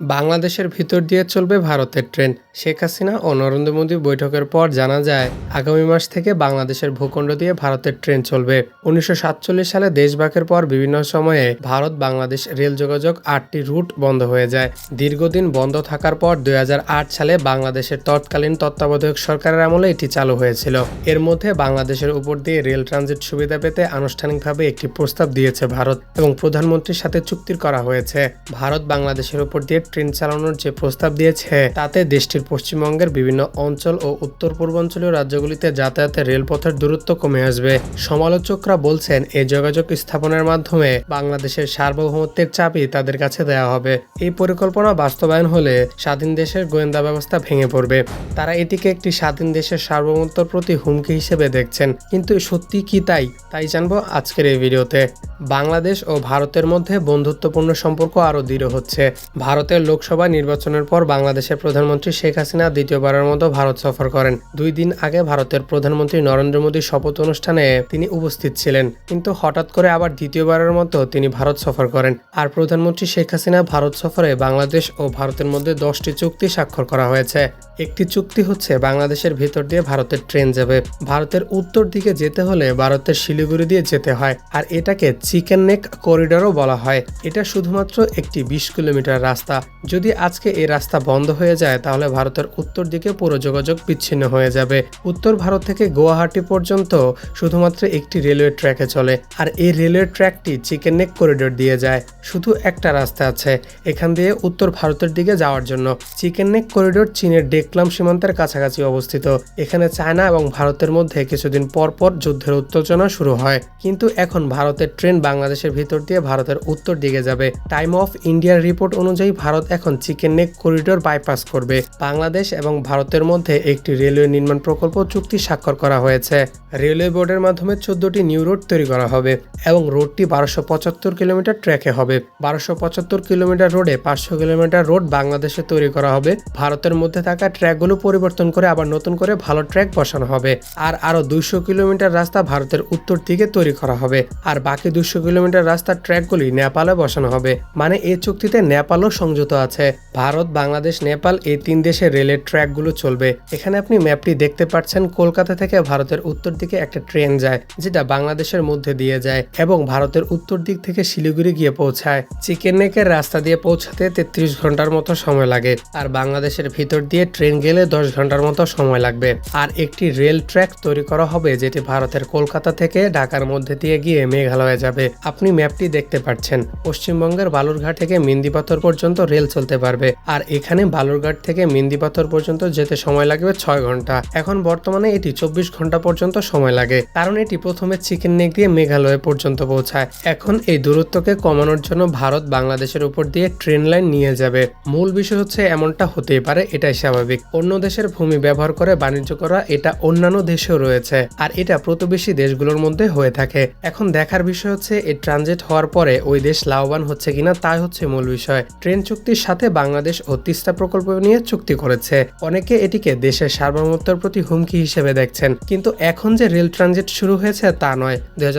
বাংলাদেশের ভিতর দিয়ে চলবে ভারতের ট্রেন। শেখ হাসিনা ও নরেন্দ্র মোদী বৈঠকের পর জানা যায়, আগামী মাস থেকে বাংলাদেশের ভূখণ্ড দিয়ে ভারতের ট্রেন চলবে। উনিশশো সাতচল্লিশ সালে দেশভাগের পর বিভিন্ন সময়ে ভারত বাংলাদেশ রেল যোগাযোগ আটটি রুট বন্ধ হয়ে যায়। দীর্ঘদিন বন্ধ থাকার পর দু হাজার আট সালে বাংলাদেশের তৎকালীন তত্ত্বাবধায়ক সরকারের আমলে এটি চালু হয়েছিল। এর মধ্যে বাংলাদেশের উপর দিয়ে রেল ট্রানজিট সুবিধা পেতে আনুষ্ঠানিকভাবে একটি প্রস্তাব দিয়েছে ভারত এবং প্রধানমন্ত্রীর সাথে চুক্তির করা হয়েছে। ভারত বাংলাদেশের উপর দিয়ে ট্রেন চালানোর যে প্রস্তাব দিয়েছে, তাতে দেশটির পশ্চিমবঙ্গের বিভিন্ন অঞ্চল ও উত্তর পূর্বাঞ্চলীয় রাজ্যগুলিতে যাতায়াতের রেলপথের দূরত্ব কমে আসবে। সমালোচকরা বলছেন এই যোগাযোগ স্থাপনের মাধ্যমে বাংলাদেশের সার্বভৌমত্বের চাপই তাদের কাছে দেওয়া হবে। এই পরিকল্পনা বাস্তবায়ন হলে স্বাধীন দেশের গোয়েন্দা ব্যবস্থা ভেঙে পড়বে। তারা এটিকে একটি স্বাধীন দেশের সার্বভৌমত্বর প্রতি হুমকি হিসেবে দেখছেন। কিন্তু সত্যি কি তাই তাই জানব আজকের এই ভিডিওতে। বাংলাদেশ ও ভারতের মধ্যে বন্ধুত্বপূর্ণ সম্পর্ক আরও দৃঢ় হচ্ছে। ভারতের লোকসভা নির্বাচনের পর বাংলাদেশের প্রধানমন্ত্রী শেখ হাসিনা দ্বিতীয়বারের মতো ভারত সফর করেন। দুই দিন আগে ভারতের প্রধানমন্ত্রী নরেন্দ্র মোদীর শপথ অনুষ্ঠানে তিনি উপস্থিত ছিলেন। কিন্তু হঠাৎ করে আবার দ্বিতীয়বারের মতো তিনি ভারত সফর করেন। আর প্রধানমন্ত্রী শেখ হাসিনা ভারত সফরে বাংলাদেশ ও ভারতের মধ্যে দশটি চুক্তি স্বাক্ষর করা হয়েছে। একটি চুক্তি হচ্ছে বাংলাদেশের ভিতর দিয়ে ভারতের ট্রেন যাবে। ভারতের উত্তর দিকে যেতে হলে ভারতের শিলিগুড়ি দিয়ে যেতে হয়। আর এটাকে চিকেন নেক করিডোরও বলা হয়। এটা শুধুমাত্র একটি বিশ কিলোমিটার রাস্তা। যদি আজকে এই রাস্তা বন্ধ হয়ে যায়, তাহলে ভারতের উত্তর দিকে পুরো যোগাযোগ বিচ্ছিন্ন হয়ে যাবে। উত্তর ভারত থেকে গুয়াহাটি পর্যন্ত শুধুমাত্র একটি রেলওয়ে ট্র্যাকে চলে, আর এই রেলওয়ে ট্র্যাকটি চিকেন নেক করিডোর দিয়ে যায়। শুধু একটা রাস্তা আছে, এখান দিয়ে উত্তর ভারতের দিকে যাওয়ার জন্য। চিকেন নেক করিডোর চীনের ডেকলাম সীমান্তের কাছাকাছি অবস্থিত। এখানে চায়না এবং ভারতের মধ্যে কিছুদিন পর পর যুদ্ধের উত্তেজনা শুরু হয়। কিন্তু এখন ভারতের ট্রেন বাংলাদেশের ভিতর দিয়ে ভারতের উত্তর দিকে যাবে। টাইম অফ ইন্ডিয়ার রিপোর্ট অনুযায়ী ভারত এখন চিকেন নেক করিডোর বাইপাস করবে। বাংলাদেশ এবং ভারতের মধ্যে একটি রেলওয়ে নির্মাণ প্রকল্প চুক্তি স্বাক্ষর করা হয়েছে। রেলওয়ে বোর্ডের মাধ্যমে চোদ্দটি নিউ রোড তৈরি করা হবে এবং রোডটি বারোশো পঁচাত্তর কিলোমিটার ট্র্যাকে হবে। বারোশো পঁচাত্তর কিলোমিটার রোডে পাঁচশো কিলোমিটার রোড বাংলাদেশে তৈরি করা হবে। ভারতের মধ্যে থাকা ট্র্যাকগুলো পরিবর্তন করে আবার নতুন করে ভালো ট্র্যাক বসানো হবে। আর আরও দুইশো কিলোমিটার রাস্তা ভারতের উত্তর দিকে তৈরি করা হবে। আর বাকি দুশো কিলোমিটার রাস্তার ট্র্যাকগুলি নেপালে বসানো হবে। মানে এই চুক্তিতে নেপালও সংযুক্ত আছে। ভারত, বাংলাদেশ, নেপাল এই তিন দেশের রেলের ট্র্যাকগুলো চলবে। এখানে আপনি ম্যাপটি দেখতে পাচ্ছেন। কলকাতা থেকে ভারতের উত্তর দিকে একটা ট্রেন যায়, যেটা বাংলাদেশের মধ্যে দিয়ে যায় এবং ভারতের উত্তর দিক থেকে শিলিগুড়ি গিয়ে পৌঁছায়। চিকেন নেকের রাস্তা দিয়ে পৌঁছাতে তেত্রিশ ঘণ্টার মতো সময় লাগে, আর বাংলাদেশের ভিতর দিয়ে ট্রেন গেলে দশ ঘণ্টার মতো সময় লাগবে। আর একটি রেল ট্র্যাক তৈরি করা হবে, যেটি ভারতের কলকাতা থেকে ঢাকার মধ্যে দিয়ে গিয়ে মেঘালয়ে যাবে। আপনি ম্যাপটি দেখতে পাচ্ছেন। পশ্চিমবঙ্গের বালুরঘাট থেকে মেন্দিপাথর পর্যন্ত রেল চলতে পারবে, আর এখানে বালুরঘাট থেকে মেন্দিপাথর পর্যন্ত যেতে সময় লাগবে ছয় ঘণ্টা। এখন বর্তমানে এটি চব্বিশ ঘণ্টা পর্যন্ত সময় লাগে। কারণ এটি প্রথমে চিকেন নেক দিয়ে মেঘালয় পর্যন্ত পৌঁছায়। এখন এই দূরত্বকে কমানোর জন্য ভারত বাংলাদেশের উপর দিয়ে ট্রেন লাইন নিয়ে যাবে। মূল বিষয় হচ্ছে এমনটা হতেই পারে, এটাই স্বাভাবিক। অন্য দেশের ভূমি ব্যবহার করে বাণিজ্য করা এটা অন্যান্য দেশেও রয়েছে, আর এটা প্রতিবেশী দেশগুলোর মধ্যে হয়ে থাকে। এখন দেখার বিষয় হচ্ছে এই ট্রানজিট হওয়ার পরে ওই দেশ লাভবান হচ্ছে কিনা তাই হচ্ছে মূল বিষয়। ট্রেন চুক্তির সাথে বাংলাদেশ ও তিস্তা প্রকল্প নিয়ে চুক্তি করেছে। অনেকে এটিকে দেশের সার্বভৌমত্বের প্রতি হুমকি হিসেবে দেখছেন। কিন্তু এখন যে রেল ট্রানজিট শুরু হয়েছে তা নয়। দুই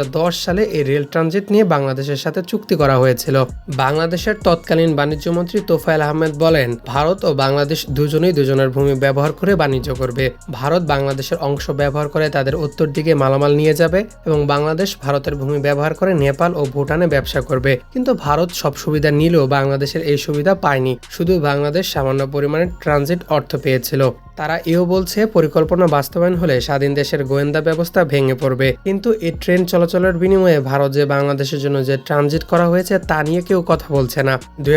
সালে এই রেল ট্রানজিট নিয়ে বাংলাদেশের সাথে চুক্তি করা হয়েছিল। বাংলাদেশের তৎকালীন বাণিজ্য মন্ত্রী তোফায়েল আহমেদ বলেন, ভারত ও বাংলাদেশ দুজনেই দুজনের ভূমি ব্যবহার করে বাণিজ্য করবে। ভারত বাংলাদেশের অংশ ব্যবহার করে তাদের উত্তর দিকে মালামাল নিয়ে যাবে এবং বাংলাদেশ ভারতের ভূমি ব্যবহার করে নেপাল ও ভুটানে ব্যবসা করবে। কিন্তু ভারত সব সুবিধা নিলেও বাংলাদেশের এই সুবিধা পায়নি। শুধু বাংলাদেশ সামান্য পরিমাণে ট্রানজিট অর্থ পেয়েছিল। তারা এও বলছে, পরিকল্পনা বাস্তবায়ন হলে স্বাধীন দেশের গোয়েন্দা ব্যবস্থা ভেঙে পড়বে। কিন্তু এই ট্রেন চলাচলের বিনিময়ে ভারত যে বাংলাদেশের জন্য যে ট্রানজিট করা হয়েছে তা নিয়ে কেউ কথা বলছে না। দুই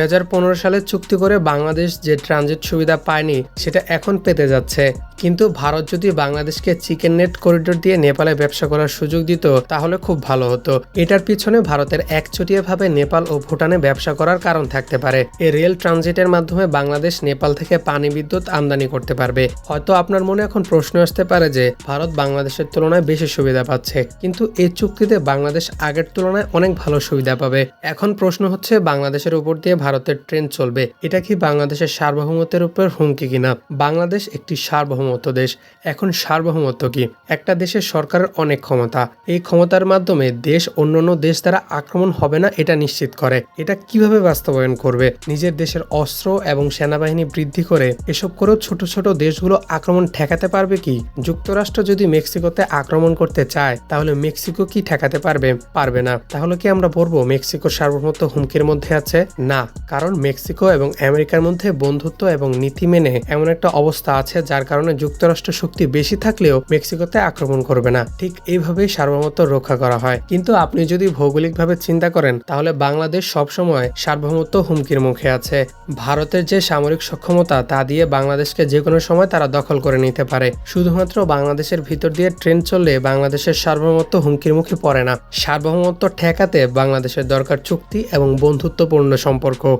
সালে চুক্তি করে বাংলাদেশ যে ট্রানজিট সুবিধা পায়নি, সেটা এখন পেতে যাচ্ছে। কিন্তু ভারত যদি বাংলাদেশকে চিকেন নেট করিডোর দিয়ে নেপালে ব্যবসা করার সুযোগ দিত, তাহলে খুব ভালো হতো। এটার পিছনে ভারতের একচটিয়াভাবে নেপাল ও ভুটানে ব্যবসা করার কারণ থাকতে পারে। এই রেল ট্রানজিটের মাধ্যমে বাংলাদেশ নেপাল থেকে পানি বিদ্যুৎ আমদানি করতে পারবে। হয়তো আপনার মনে এখন প্রশ্ন আসতে পারে যে, ভারত বাংলাদেশের তুলনায় তুলনায় বেশি সুবিধা পাচ্ছে। কিন্তু এই চুক্তিতে বাংলাদেশ আগের তুলনায় অনেক ভালো সুবিধা পাবে। এখন প্রশ্ন হচ্ছে, বাংলাদেশের উপর দিয়ে ভারতের ট্রেন চলবে। এটা কি বাংলাদেশের সার্বভৌমত্বের উপর হুমকি কিনা? বাংলাদেশ একটি সার্বভৌমত্ব দেশ। এখন সার্বভৌমত্ব কি? একটা দেশের সরকারের অনেক ক্ষমতা। এই ক্ষমতার মাধ্যমে দেশ অন্যান্য দেশ দ্বারা আক্রমণ হবে না, এটা নিশ্চিত করে। এটা কীভাবে বাস্তবায়ন করবে? নিজের দেশের অস্ত্র এবং সেনাবাহিনী বৃদ্ধি করে এসব করেও ছোট ছোট দেশগুলো আক্রমণ ঠেকাতে পারবে কি? যুক্তরাষ্ট্র যদি মেক্সিকোতে আক্রমণ করতে চায়, তাহলে মেক্সিকো কি ঠেকাতে পারবে? পারবে না। তাহলে কি আমরা বলব মেক্সিকোর সার্বভৌমত্ব হুমকির মধ্যে আছে? না, কারণ মেক্সিকো এবং আমেরিকার মধ্যে বন্ধুত্ব এবং নীতি মেনে এমন একটা অবস্থা আছে যার কারণে যুক্তরাষ্ট্র শক্তি বেশি থাকলেও মেক্সিকোতে আক্রমণ করবে না। ঠিক এইভাবেই সার্বভৌমত্ব রক্ষা করা হয়। কিন্তু আপনি যদি ভৌগোলিকভাবে চিন্তা করেন, তাহলে বাংলাদেশ সবসময় সার্বভৌমত্ব হুমকির মুখে আছে। ভারতের যে সামরিক সক্ষমতা, তা দিয়ে বাংলাদেশকে যে কোনো সময় তারা দখল করে নিতে পারে। শুধুমাত্র বাংলাদেশের ভিতর দিয়ে ট্রেন চললে বাংলাদেশের সার্বভৌমত্ব হুমকির মুখে পড়ে না। সার্বভৌমত্ব ঠেকাতে বাংলাদেশের দরকার চুক্তি এবং বন্ধুত্বপূর্ণ সম্পর্ক।